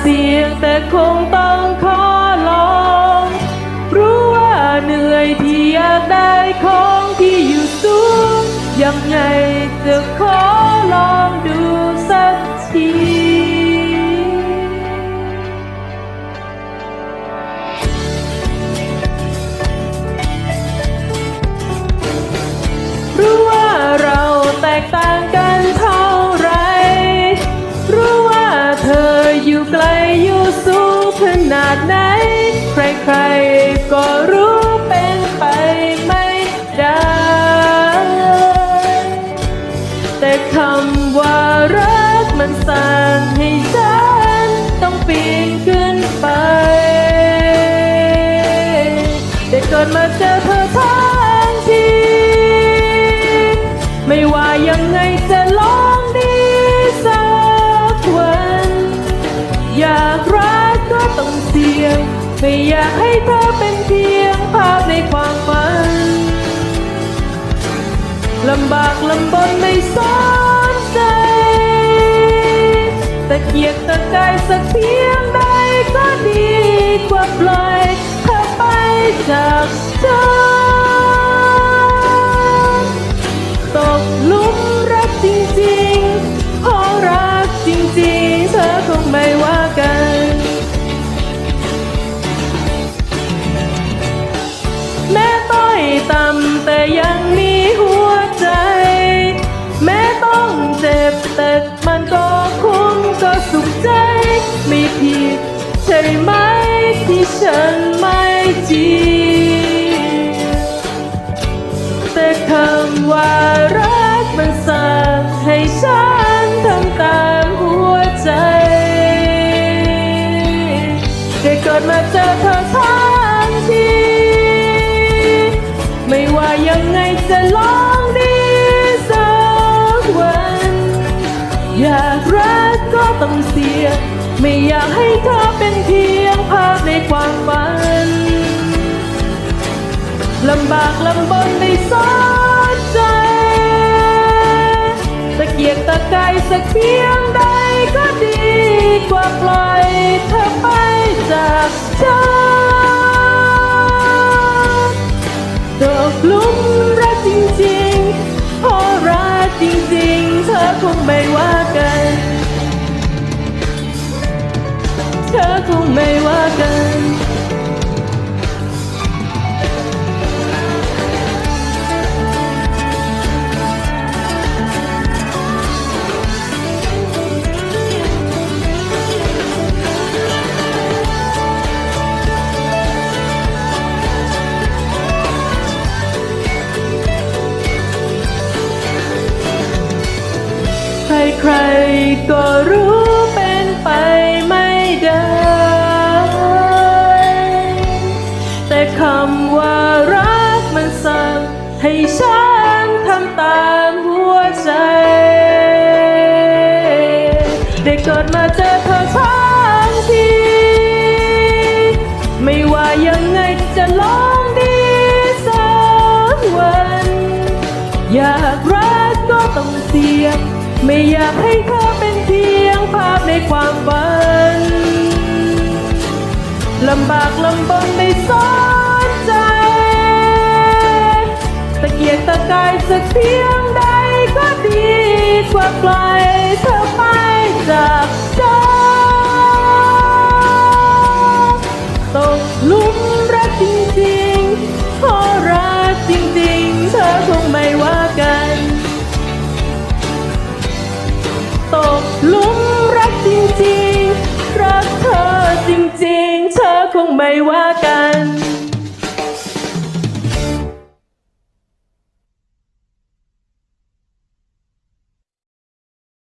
เสี่ยงแต่คงต้องขอลองรู้ว่าเหนื่อยที่อยากได้ของที่อยู่สูงยังไงจะขอลองดู นาดไหน ใครๆก็รู้เป็นไปไม่ได้ แต่คำว่ารักมันสั่งให้ฉันต้องปีนขึ้นไป แต่เกิดมาเจอเธอทั้งที ไม่ว่ายังไงจะ ไม่อยากให้เธอเป็นเพียงภาพในความฝันลำบากลำบนไม่สนใจแต่เกียกตะกายสักเพียงใดก็ดีกว่าปล่อยเธอไปจากฉัน ช่ไหมที่ฉันไม่จริงแต่คำว่ารักมันสั่งให้ฉันทำตามหัวใจได้เกิดมาเจอเธอทั้งทีไม่ว่ายังไงจะลองดีสักวันอยาก กก็ต้องเสีย ไม่อยากให้เธอเป็นเพียงภาพในความฝันลำบากลำบนไม่สนใจตะเกียกตะกายสักเพียงใดก็ดีกว่าปล่อยเธอไปจากฉันตกลุมรักจริงๆเพราะรักจริงๆ เธอคงไม่ว่า คงไม่ว่ากันใครๆก็รู้ ให้ฉันทำตามหัวใจ ได้เกิดมาเจอเธอทั้งที ไม่ว่ายังไงจะลองดีสักวัน อยากรักก็ต้องเสี่ยง ไม่อยากให้เธอเป็นเพียงภาพในความฝันลำบากลำบนไม่สะเกียกตะกายสักเพียงใดก็ดีกว่าปล่อยเธอไปจากฉันตกหลุมรักจริงๆเพราะรักจริงๆ เธอคงไม่ว่ากัน ตกหลุมรักจริงๆ รักเธอจริงๆ เธอคงไม่ว่ากัน